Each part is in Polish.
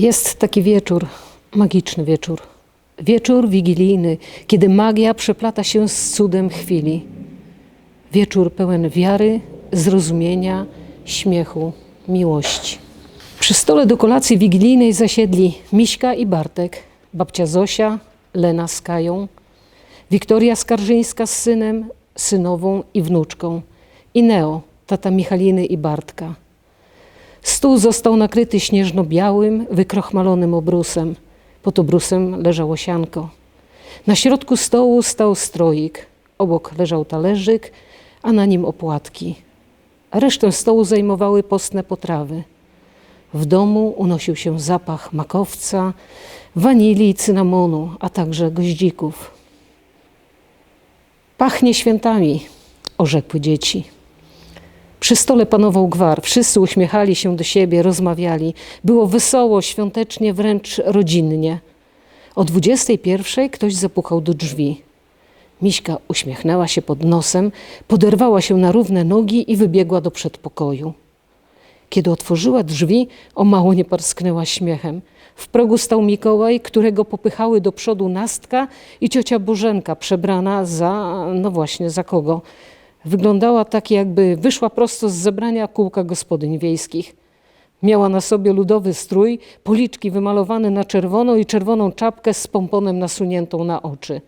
Jest taki wieczór, magiczny wieczór. Wieczór wigilijny, kiedy magia przeplata się z cudem chwili. Wieczór pełen wiary, zrozumienia, śmiechu, miłości. Przy stole do kolacji wigilijnej zasiedli Miśka i Bartek, babcia Zosia, Lena z Kają, Wiktoria Skarżyńska z synem, synową i wnuczką i Neo, tata Michaliny i Bartka. Stół został nakryty śnieżno-białym, wykrochmalonym obrusem. Pod obrusem leżało sianko. Na środku stołu stał stroik. Obok leżał talerzyk, a na nim opłatki. Resztę stołu zajmowały postne potrawy. W domu unosił się zapach makowca, wanilii i cynamonu, a także goździków. Pachnie świętami, orzekły dzieci. Przy stole panował gwar. Wszyscy uśmiechali się do siebie, rozmawiali. Było wesoło, świątecznie, wręcz rodzinnie. O 21 ktoś zapukał do drzwi. Miśka uśmiechnęła się pod nosem, poderwała się na równe nogi i wybiegła do przedpokoju. Kiedy otworzyła drzwi, o mało nie parsknęła śmiechem. W progu stał Mikołaj, którego popychały do przodu Nastka i ciocia Bożenka, przebrana za, no właśnie, za kogo? Wyglądała tak, jakby wyszła prosto z zebrania kółka gospodyń wiejskich. Miała na sobie ludowy strój, policzki wymalowane na czerwono i czerwoną czapkę z pomponem nasuniętą na oczy.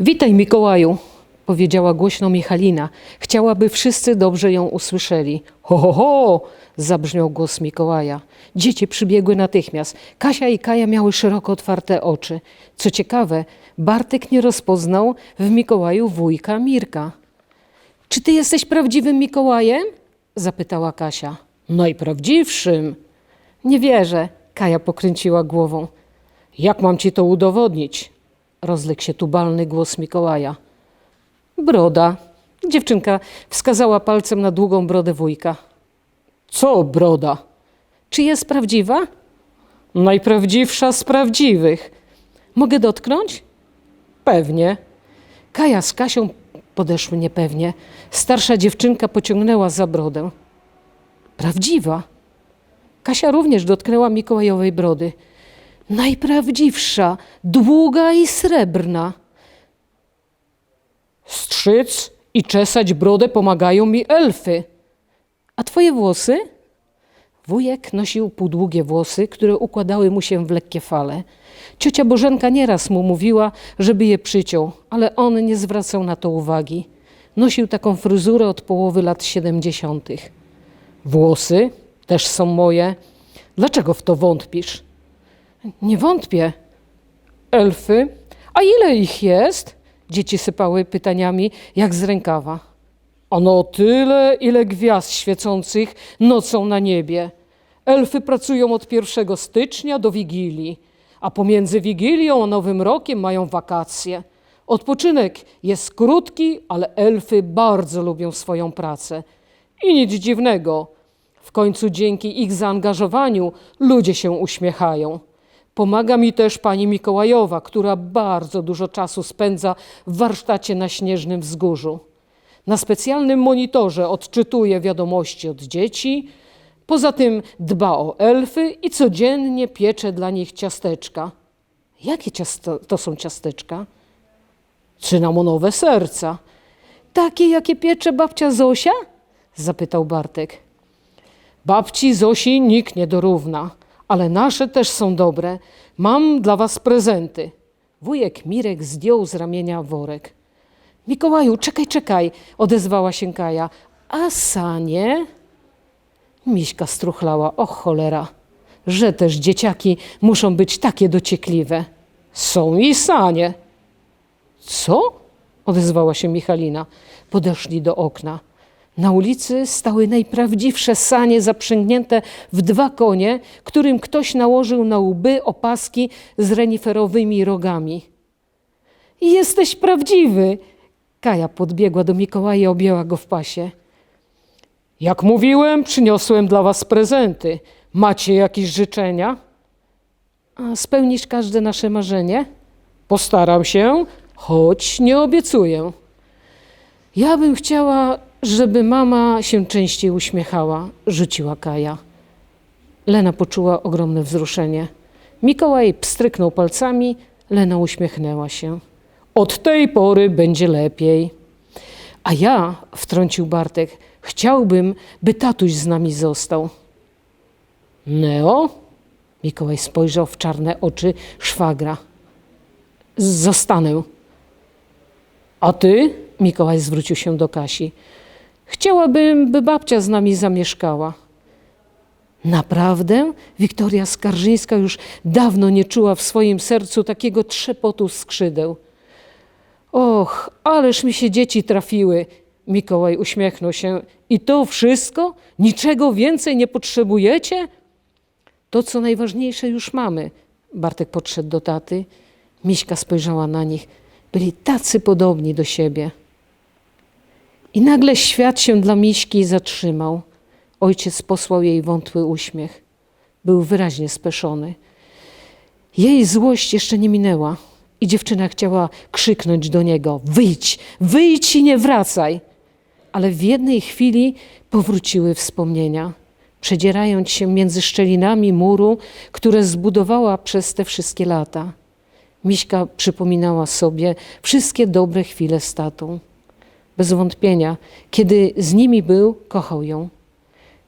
Witaj, Mikołaju, powiedziała głośno Michalina. Chciałaby wszyscy dobrze ją usłyszeli. Ho, ho, ho! zabrzmiał głos Mikołaja. Dzieci przybiegły natychmiast. Kasia i Kaja miały szeroko otwarte oczy. Co ciekawe, Bartek nie rozpoznał w Mikołaju wujka Mirka. Czy ty jesteś prawdziwym Mikołajem? zapytała Kasia. Najprawdziwszym. Nie wierzę, Kaja pokręciła głową. Jak mam ci to udowodnić? Rozległ się tubalny głos Mikołaja. Broda. Dziewczynka wskazała palcem na długą brodę wujka. Co broda? Czy jest prawdziwa? Najprawdziwsza z prawdziwych. Mogę dotknąć? Pewnie. Kaja z Kasią podeszły niepewnie. Starsza dziewczynka pociągnęła za brodę. Prawdziwa. Kasia również dotknęła Mikołajowej brody. Najprawdziwsza, długa i srebrna. Strzyc i czesać brodę pomagają mi elfy. A twoje włosy? Wujek nosił półdługie włosy, które układały mu się w lekkie fale. Ciocia Bożenka nieraz mu mówiła, żeby je przyciął, ale on nie zwracał na to uwagi. Nosił taką fryzurę od połowy lat siedemdziesiątych. Włosy też są moje. Dlaczego w to wątpisz? Nie wątpię. Elfy? A ile ich jest? Dzieci sypały pytaniami jak z rękawa. Ano tyle, ile gwiazd świecących nocą na niebie. Elfy pracują od 1 stycznia do Wigilii, a pomiędzy Wigilią a Nowym Rokiem mają wakacje. Odpoczynek jest krótki, ale elfy bardzo lubią swoją pracę. I nic dziwnego. W końcu dzięki ich zaangażowaniu ludzie się uśmiechają. Pomaga mi też pani Mikołajowa, która bardzo dużo czasu spędza w warsztacie na Śnieżnym Wzgórzu. Na specjalnym monitorze odczytuje wiadomości od dzieci, poza tym dba o elfy i codziennie piecze dla nich ciasteczka. Jakie ciasto, to są ciasteczka? Cynamonowe serca. Takie, jakie piecze babcia Zosia? zapytał Bartek. Babci Zosi nikt nie dorówna, ale nasze też są dobre. Mam dla was prezenty. Wujek Mirek zdjął z ramienia worek. Mikołaju, czekaj, czekaj, odezwała się Kaja. A sanie? Miśka struchlała. O cholera, że też dzieciaki muszą być takie dociekliwe. Są i sanie. Co? odezwała się Michalina. Podeszli do okna. Na ulicy stały najprawdziwsze sanie zaprzęgnięte w dwa konie, którym ktoś nałożył na łby opaski z reniferowymi rogami. Jesteś prawdziwy! Kaja podbiegła do Mikołaja i objęła go w pasie. Jak mówiłem, przyniosłem dla was prezenty. Macie jakieś życzenia? A spełnisz każde nasze marzenie? Postaram się, choć nie obiecuję. Ja bym chciała, żeby mama się częściej uśmiechała, rzuciła Kaja. Lena poczuła ogromne wzruszenie. Mikołaj pstryknął palcami, Lena uśmiechnęła się. Od tej pory będzie lepiej. A ja, wtrącił Bartek, chciałbym, by tatuś z nami został. Neo? Mikołaj spojrzał w czarne oczy szwagra. Zostanę. A ty? Mikołaj zwrócił się do Kasi. Chciałabym, by babcia z nami zamieszkała. Naprawdę? Wiktoria Skarżyńska już dawno nie czuła w swoim sercu takiego trzepotu skrzydeł. Och, ależ mi się dzieci trafiły. Mikołaj uśmiechnął się. I to wszystko? Niczego więcej nie potrzebujecie? To, co najważniejsze, już mamy. Bartek podszedł do taty. Miśka spojrzała na nich. Byli tacy podobni do siebie. I nagle świat się dla Miśki zatrzymał. Ojciec posłał jej wątły uśmiech. Był wyraźnie speszony. Jej złość jeszcze nie minęła i dziewczyna chciała krzyknąć do niego: Wyjdź, wyjdź i nie wracaj! Ale w jednej chwili powróciły wspomnienia, przedzierając się między szczelinami muru, które zbudowała przez te wszystkie lata. Miśka przypominała sobie wszystkie dobre chwile z tatą. Bez wątpienia, kiedy z nimi był, kochał ją.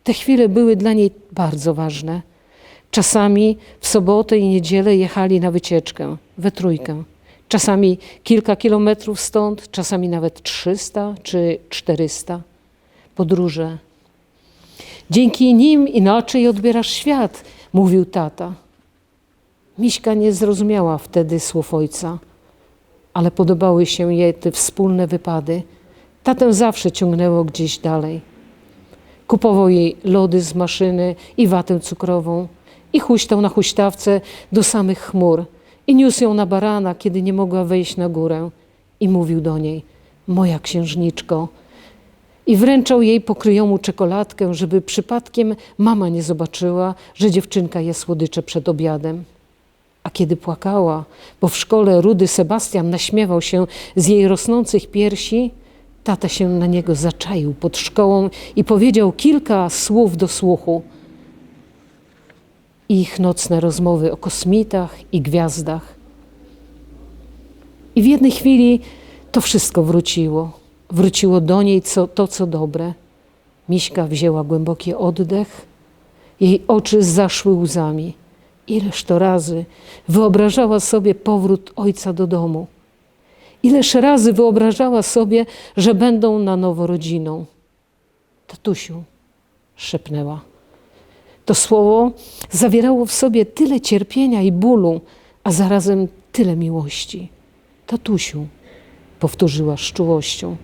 Te chwile były dla niej bardzo ważne. Czasami w sobotę i niedzielę jechali na wycieczkę we trójkę. Czasami kilka kilometrów stąd, czasami nawet 300 czy 400. Podróże. Dzięki nim inaczej odbierasz świat, mówił tata. Miśka nie zrozumiała wtedy słów ojca, ale podobały się jej te wspólne wypady. Tatę zawsze ciągnęło gdzieś dalej. Kupował jej lody z maszyny i watę cukrową i huśtał na huśtawce do samych chmur i niósł ją na barana, kiedy nie mogła wejść na górę i mówił do niej, moja księżniczko, i wręczał jej pokryjomu czekoladkę, żeby przypadkiem mama nie zobaczyła, że dziewczynka je słodycze przed obiadem. A kiedy płakała, bo w szkole rudy Sebastian naśmiewał się z jej rosnących piersi, tata się na niego zaczaił pod szkołą i powiedział kilka słów do słuchu. Ich nocne rozmowy o kosmitach i gwiazdach. I w jednej chwili to wszystko wróciło. Wróciło do niej co, to, co dobre. Miśka wzięła głęboki oddech, jej oczy zaszły łzami. Ileż to razy wyobrażała sobie powrót ojca do domu. Ileż razy wyobrażała sobie, że będą na nowo rodziną. Tatusiu, szepnęła. To słowo zawierało w sobie tyle cierpienia i bólu, a zarazem tyle miłości. Tatusiu, powtórzyła z czułością.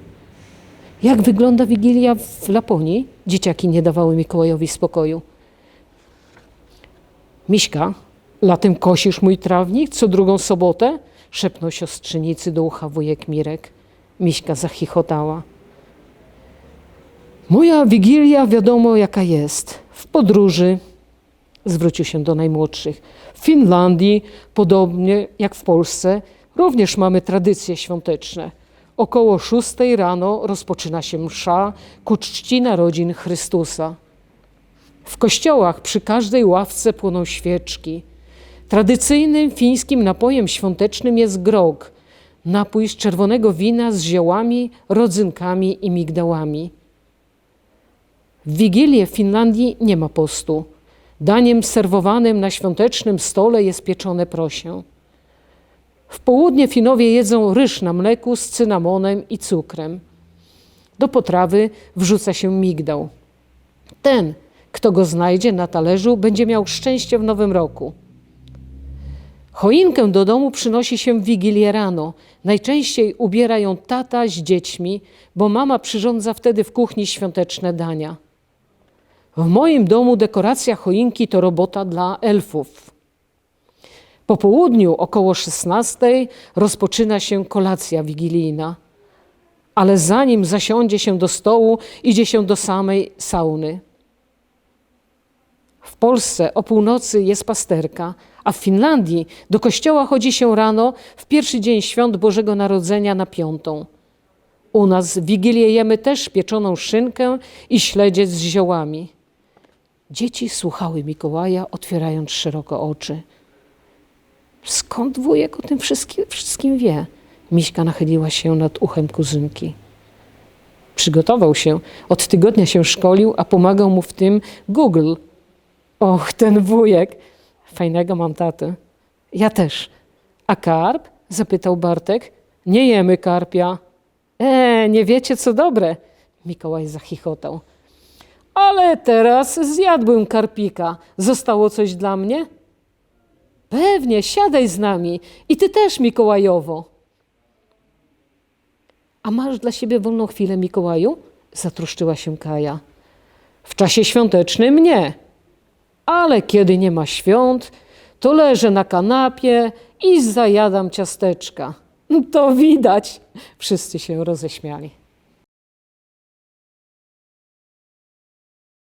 Jak wygląda Wigilia w Laponii? Dzieciaki nie dawały Mikołajowi spokoju. Miśka, latem kosisz mój trawnik co drugą sobotę? Szepnął siostrzenicy do ucha wujek Mirek. Miśka zachichotała. Moja Wigilia wiadomo jaka jest. W podróży, zwrócił się do najmłodszych. W Finlandii, podobnie jak w Polsce, również mamy tradycje świąteczne. Około szóstej rano rozpoczyna się msza ku czci narodzin Chrystusa. W kościołach przy każdej ławce płoną świeczki. Tradycyjnym fińskim napojem świątecznym jest grog, napój z czerwonego wina z ziołami, rodzynkami i migdałami. W Wigilię w Finlandii nie ma postu. Daniem serwowanym na świątecznym stole jest pieczone prosie. W południe Finowie jedzą ryż na mleku z cynamonem i cukrem. Do potrawy wrzuca się migdał. Ten, kto go znajdzie na talerzu, będzie miał szczęście w nowym roku. Choinkę do domu przynosi się w Wigilię rano. Najczęściej ubiera ją tata z dziećmi, bo mama przyrządza wtedy w kuchni świąteczne dania. W moim domu dekoracja choinki to robota dla elfów. Po południu około 16 rozpoczyna się kolacja wigilijna, ale zanim zasiądzie się do stołu, idzie się do samej sauny. W Polsce o północy jest pasterka, a w Finlandii do kościoła chodzi się rano w pierwszy dzień świąt Bożego Narodzenia na piątą. U nas Wigilię jemy też pieczoną szynkę i śledziec z ziołami. Dzieci słuchały Mikołaja, otwierając szeroko oczy. Skąd wujek o tym wszystkim, wszystkim wie? Miśka nachyliła się nad uchem kuzynki. Przygotował się, od tygodnia się szkolił, a pomagał mu w tym Google. Och, ten wujek. Fajnego mam tatę. Ja też. A karp? Zapytał Bartek. Nie jemy karpia. E, nie wiecie co dobre. Mikołaj zachichotał. Ale teraz zjadłem karpika. Zostało coś dla mnie? Pewnie, siadaj z nami. I ty też, Mikołajowo. A masz dla siebie wolną chwilę, Mikołaju? Zatroszczyła się Kaja. W czasie świątecznym nie. Ale kiedy nie ma świąt, to leżę na kanapie i zajadam ciasteczka. To widać. Wszyscy się roześmiali.